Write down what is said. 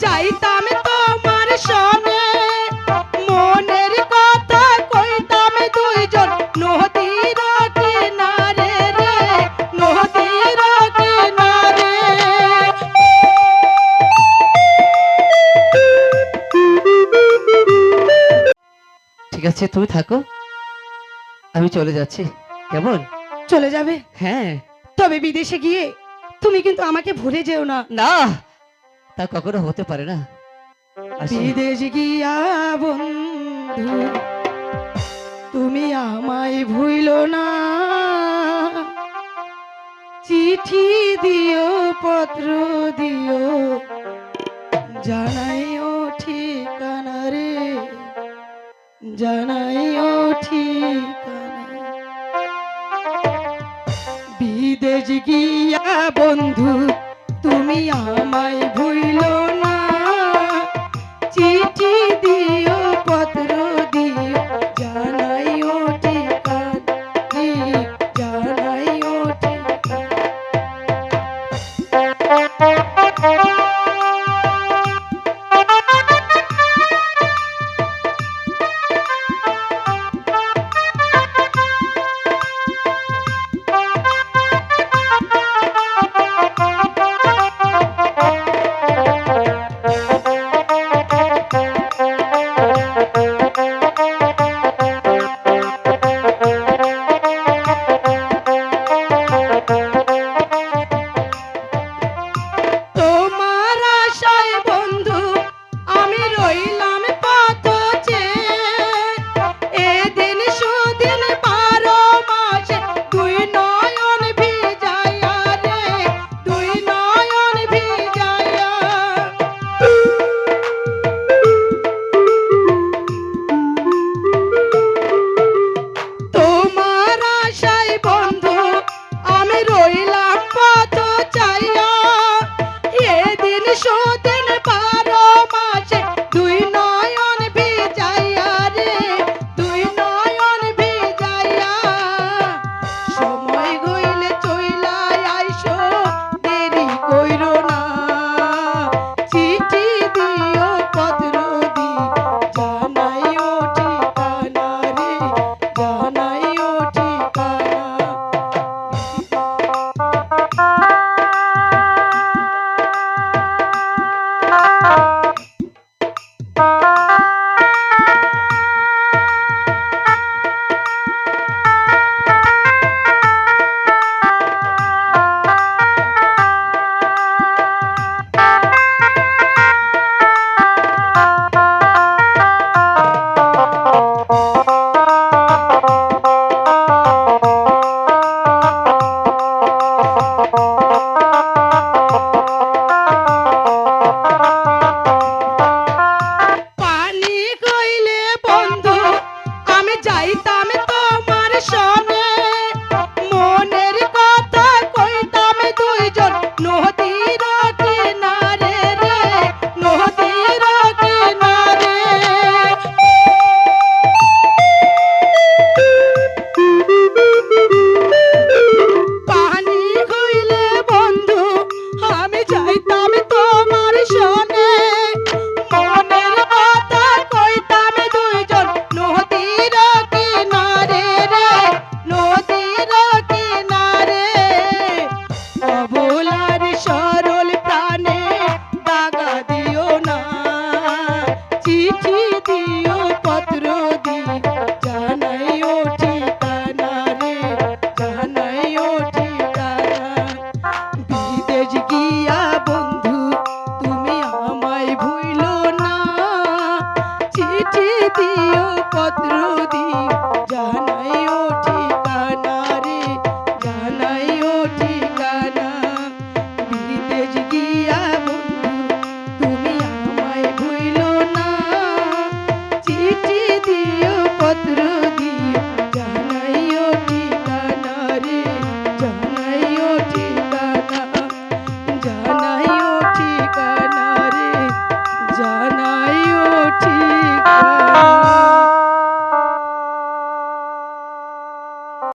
যাইতাম তোমার সনে। মনের কথা কইতাম দুইজন নদীর কিনারে রে নদীর কিনারে ঠিক আছে তুমি থাকো। আমি চলে যাচ্ছি। কেমন? চলে যাবে। হ্যাঁ। তবে বিদেশে গিয়ে তুমি কিন্তু আমাকে ভুলে যেও না। না তা কখনো হতে পারে না। বিদেশ গিয়া বন্ধু, তুমি আমায় ভুইল না। চিঠি দিও, পত্র দিও, জানাইও ঠিকানা রে। জানাইও ঠিকানা। বিদেশ গিয়া বন্ধু তুমি আমায় ভুইল যাইতাম তোমার সনে দিও পত্র জানাই ও ঠিকানা রে, জানাই ও ঠিকানা। বিদেশ গিয়া তুমি আমায় ভুইল না। চিঠি দিও পত্র